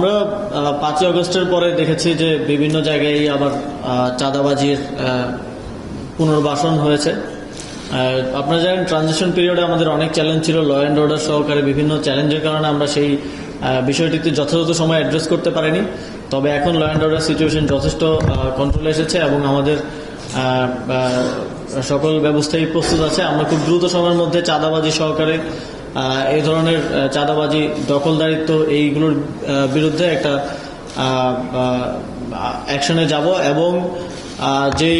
আমরা পাঁচই আগস্টের পরে দেখেছি যে বিভিন্ন জায়গায় আবার চাঁদাবাজির পুনর্বাসন হয়েছে। আপনারা জানেন ট্রানজিশন পিরিয়ডে আমাদের অনেক চ্যালেঞ্জ ছিল। ল অ্যান্ড অর্ডার সহকারে বিভিন্ন চ্যালেঞ্জের কারণে আমরা সেই বিষয়টিতে যথাযথ সময় অ্যাড্রেস করতে পারিনি। তবে এখন ল অ্যান্ড অর্ডার সিচুয়েশন যথেষ্ট কন্ট্রোলে এসেছে এবং আমাদের সকল ব্যবস্থাই প্রস্তুত আছে। আমরা খুব দ্রুত সময়ের মধ্যে চাঁদাবাজি সহকারে এই ধরনের চাঁদাবাজি, দখলদারিত্ব, এইগুলোর বিরুদ্ধে একটা অ্যাকশনে যাব এবং যেই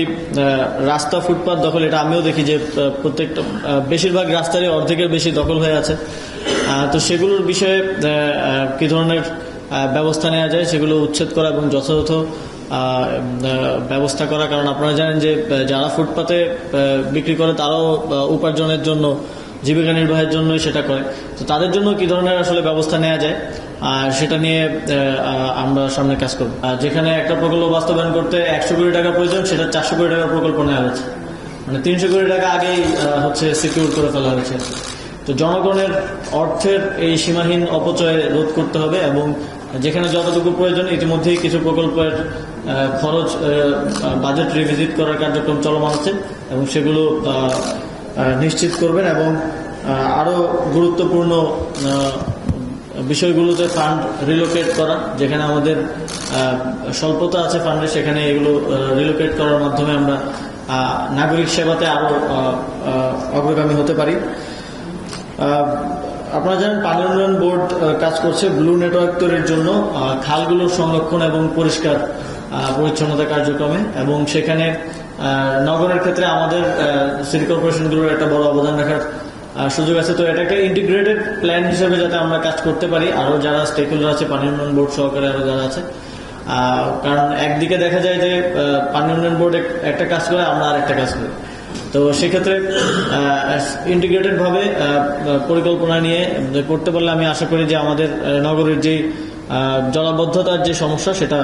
রাস্তা ফুটপাত দখল, এটা আমিও দেখি যে প্রত্যেকটা বেশিরভাগ রাস্তারই অর্ধেকের বেশি দখল হয়ে আছে। তো সেগুলোর বিষয়ে কি ধরনের ব্যবস্থা নেওয়া যায় সেগুলো উচ্ছেদ করা এবং যথাযথ ব্যবস্থা করা কারণ আপনারা জানেন যে যারা ফুটপাতে বিক্রি করে তারাও উপার্জনের জন্য জীবিকা নির্বাহের জন্যই সেটা করে। তো তাদের জন্য কি ধরনের আসলে ব্যবস্থা নেওয়া যায়? আর সেটা নিয়ে আমরা সামনে কাজ করব। যেখানে একটা প্রকল্প বাস্তবায়ন করতে একশো কোটি টাকা প্রয়োজন, সেটা চারশো কোটি টাকার প্রকল্প নেওয়া হয়েছে মানে তিনশো কোটি টাকা আগেই হচ্ছে সিকিউর করে ফেলা হয়েছে। তো জনগণের অর্থের এই সীমাহীন অপচয় রোধ করতে হবে এবং যেখানে যতটুকু প্রয়োজন, ইতিমধ্যেই কিছু প্রকল্পের খরচ বাজেট রিভিজিট করার কার্যক্রম চলমান আছে এবং সেগুলো নিশ্চিত করবেন এবং আহ, আরও গুরুত্বপূর্ণ বিষয়গুলোতে ফান্ড রিলোকেট করা যেখানে আমাদের স্বল্পতা আছে ফান্ডে সেখানে এগুলো রিলোকেট করার মাধ্যমে আমরা নাগরিক সেবাতে আরও অগ্রগামী হতে পারি। আপনারা জানেন পানি উন্নয়ন বোর্ড কাজ করছে ব্লু নেটওয়ার্ক তৈরির জন্য খালগুলোর সংরক্ষণ এবং পরিষ্কার পরিচ্ছন্নতা কার্যক্রমে এবং সেখানে নগরের ক্ষেত্রে আমাদের সিটি কর্পোরেশনগুলোর একটা বড় অবদান রাখার সুযোগ আছে। তো এটাকে ইন্টিগ্রেটেড প্ল্যান হিসেবে যাতে আমরা কাজ করতে পারি আরও যারা স্টেক হোল্ডার আছে, পানি উন্নয়ন বোর্ড সহকারে আরও যারা আছে কারণ একদিকে দেখা যায় যে পানি উন্নয়ন বোর্ড একটা কাজ করে, আমরা আরেকটা কাজ করি। তো সেক্ষেত্রে ইন্টিগ্রেটেড ভাবে পরিকল্পনা নিয়ে করতে পারলে আমি আশা করি যে আমাদের নগরের যে জলাবদ্ধতার যে সমস্যা, সেটা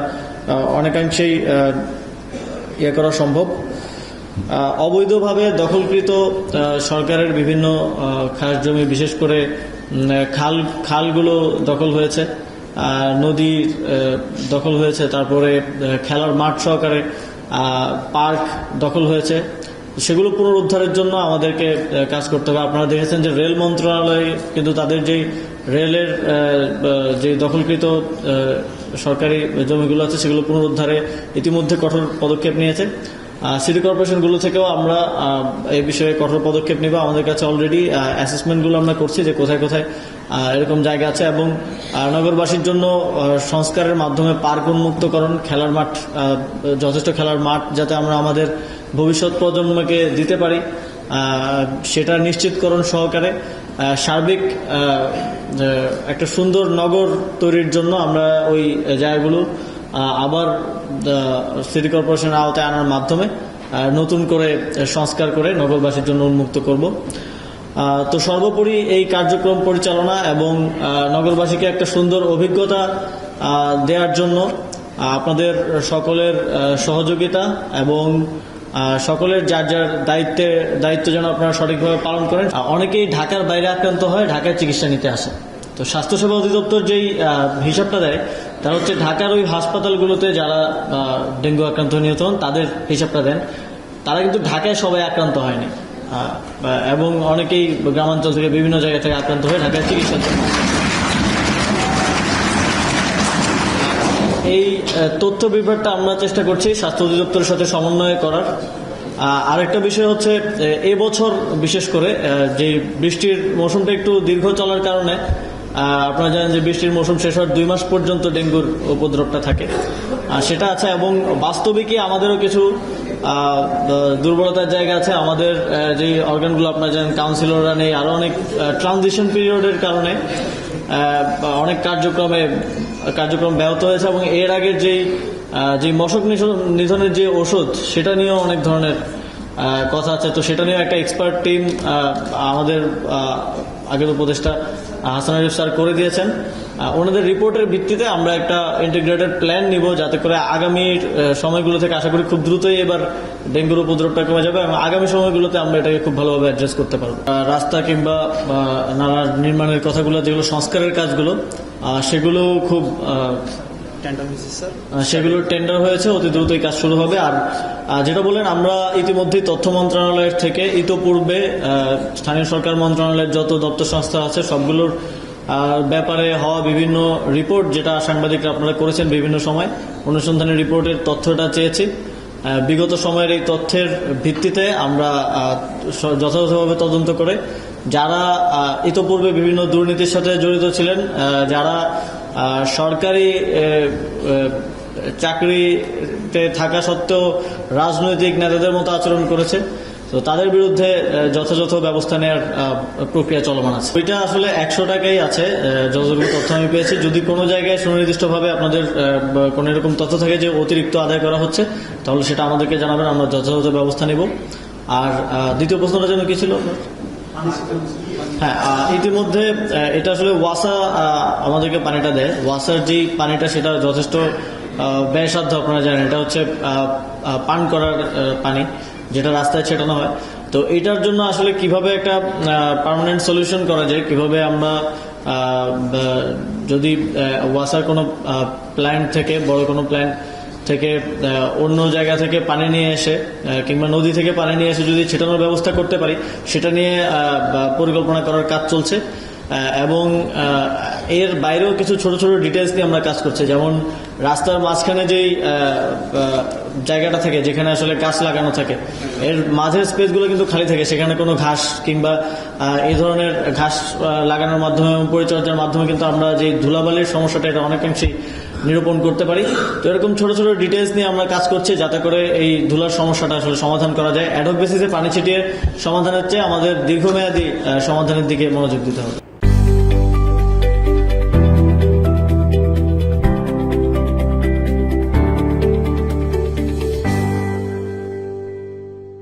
অনেকাংশেই ইয়ে করা সম্ভব। অবৈধভাবে দখলকৃত সরকারের বিভিন্ন খাস জমি, বিশেষ করে খাল, খালগুলো দখল হয়েছে নদী দখল হয়েছে, তারপরে খেলার মাঠ সহকারে পার্ক দখল হয়েছে। সেগুলো পুনরুদ্ধারের জন্য আমাদেরকে কাজ করতে হবে। আপনারা দেখেছেন যে রেল মন্ত্রণালয় কিন্তু তাদের যেই রেলের যে দখলকৃত সরকারি জমিগুলো আছে, সেগুলো পুনরুদ্ধারে ইতিমধ্যে কঠোর পদক্ষেপ নিয়েছে। সিটি কর্পোরেশনগুলো থেকেও আমরা এই বিষয়ে কঠোর পদক্ষেপ নিব। আমাদের কাছে অলরেডি অ্যাসেসমেন্টগুলো আমরা করছি যে কোথায় কোথায় এরকম জায়গা আছে এবং নগরবাসীর জন্য সংস্কারের মাধ্যমে পার্ক উন্মুক্তকরণ, খেলার মাঠ যথেষ্ট খেলার মাঠ যাতে আমরা আমাদের ভবিষ্যৎ প্রজন্মকে দিতে পারি। সেটা নিশ্চিতকরণ সহকারে। সার্বিক একটা সুন্দর নগর তৈরির জন্য আমরা ওই জায়গাগুলো আবার সিটি কর্পোরেশনের আওতায় আনার মাধ্যমে নতুন করে সংস্কার করে নগরবাসীর জন্য উন্মুক্ত করব। তো সর্বোপরি এই কার্যক্রম পরিচালনা এবং নগরবাসীকে একটা সুন্দর অভিজ্ঞতা দেওয়ার জন্য আপনাদের সকলের সহযোগিতা এবং সকলের যার যার দায়িত্বে, দায়িত্ব যেন আপনারা সঠিকভাবে পালন করেন। অনেকেই ঢাকার বাইরে আক্রান্ত হয় ঢাকায় চিকিৎসা নিতে আসে। তো স্বাস্থ্যসেবা অধিদপ্তর যেই হিসাবটা দেয়, তারা হচ্ছে ঢাকার ওই হাসপাতালগুলোতে যারা ডেঙ্গু আক্রান্ত নিহত হন, তাদের হিসাবটা দেন। তারা কিন্তু ঢাকায় সবাই আক্রান্ত হয়নি। এবং অনেকেই গ্রামাঞ্চল থেকে বিভিন্ন জায়গা থেকে আক্রান্ত হয়ে ঢাকায় চিকিৎসা এই তথ্য বিভাগটা আমরা চেষ্টা করছি স্বাস্থ্য অধিদপ্তরের সাথে সমন্বয় করার। আরেকটা বিষয় হচ্ছে এবছর বিশেষ করে যে বৃষ্টির মৌসুমটা একটু দীর্ঘ চলার কারণে আপনারা জানেন যে বৃষ্টির মৌসুম শেষ হওয়ার দুই মাস পর্যন্ত ডেঙ্গুর উপদ্রবটা থাকে। সেটা আছে এবং বাস্তবিকই আমাদেরও কিছু দুর্বলতার জায়গা আছে। আমাদের যে অর্গানগুলো আপনারা জানেন কাউন্সিলররা নেই, আরও অনেক ট্রানজিশন পিরিয়ডের কারণে অনেক কার্যক্রমে, কার্যক্রম ব্যাহত হয়েছে এবং এর আগে যে যে মশক নিধন- নিধনের যে ওষুধ, সেটা নিয়েও অনেক ধরনের কথা আছে। তো সেটা নিয়েও একটা এক্সপার্ট টিম আমাদের আগের উপদেষ্টা হাসান আরিফ স্যার করে দিয়েছেন। ওনাদের রিপোর্টের ভিত্তিতে আমরা একটা ইন্টিগ্রেটেড প্ল্যান নিব যাতে করে আগামী সময়গুলো থেকে আশা করি খুব দ্রুতই এবার ডেঙ্গুর উপদ্রবটা কমে যাবে এবং আগামী সময়গুলোতে আমরা এটাকে খুব ভালোভাবে অ্যাড্রেস করতে পারব। রাস্তা কিংবা নালা নির্মাণের কথাগুলো যেগুলো সংস্কারের কাজগুলো সেগুলো খুব সেগুলোর টেন্ডার হয়েছে অতি দ্রুতই কাজ শুরু হবে। আর যেটা বলেন আমরা ইতিমধ্যেই তথ্য মন্ত্রণালয়ের থেকে ইতোপূর্বে স্থানীয় সরকার মন্ত্রণালয়ের যত দপ্তর সংস্থা আছে সবগুলোর ব্যাপারে হওয়া বিভিন্ন রিপোর্ট যেটা সাংবাদিকরা আপনারা করেছেন বিভিন্ন সময় অনুসন্ধানের রিপোর্টের তথ্যটা চেয়েছি। বিগত সময়ের এই তথ্যের ভিত্তিতে আমরা যথাযথভাবে তদন্ত করে যারা ইতোপূর্বে বিভিন্ন দুর্নীতির সাথে জড়িত ছিলেন যারা সরকারি চাকরিতে থাকা সত্ত্বেও রাজনৈতিক নেতাদের মতো আচরণ করেছে তো তাদের বিরুদ্ধে যথাযথ ব্যবস্থা নেওয়ার প্রক্রিয়া চলমান আছে। ওইটা আসলে একশো টাকাই আছে যতটুকু তথ্য আমি পেয়েছি। যদি কোনো জায়গায় সুনির্দিষ্টভাবে আপনাদের কোনো এরকম তথ্য থাকে যে অতিরিক্ত আদায় করা হচ্ছে, তাহলে সেটা আমাদেরকে জানাবেন, আমরা যথাযথ ব্যবস্থা নেব। আর দ্বিতীয় প্রশ্নটা যেন কি ছিল? হ্যাঁ ইতিমধ্যে এটা আসলে ওয়াসা আমাদেরকে পানিটা দেয়। ওয়াসার যেই পানিটা, সেটা যথেষ্ট ব্যয়সাধ্য আপনারা জানেন। এটা হচ্ছে পান করার পানি। যেটা রাস্তায় ছেটানো হয়। তো এটার জন্য আসলে কীভাবে একটা পার্মানেন্ট সলিউশন করা যায়, কীভাবে আমরা যদি ওয়াসার কোনো প্ল্যান্ট থেকে, বড় কোনো প্ল্যান্ট থেকে অন্য জায়গা থেকে পানি নিয়ে এসে কিংবা নদী থেকে পানি নিয়ে এসে যদি ছেটানোর ব্যবস্থা করতে পারি, সেটা নিয়ে পরিকল্পনা করার কাজ চলছে। এবং এর বাইরেও কিছু ছোট ছোট ডিটেলস নিয়ে আমরা কাজ করছি। যেমন, রাস্তার মাঝখানে যেই জায়গাটা থাকে, যেখানে আসলে গাছ লাগানো থাকে, এর মাঝের স্পেসগুলো কিন্তু খালি থাকে। সেখানে কোনো ঘাস কিংবা এই ধরনের ঘাস লাগানোর মাধ্যমে এবং পরিচর্যার মাধ্যমে কিন্তু আমরা যে ধুলাবালির সমস্যাটা, এটা অনেকাংশেই নিরূপণ করতে পারি। তো এরকম ছোট ছোট ডিটেলস নিয়ে আমরা কাজ করছি, যাতে করে এই ধুলার সমস্যাটা আসলে সমাধান করা যায়। অ্যাডক বেসিসে পানি ছিটিয়ে সমাধানের চেয়ে আমাদের দীর্ঘমেয়াদী সমাধানের দিকে মনোযোগ দিতে হবে।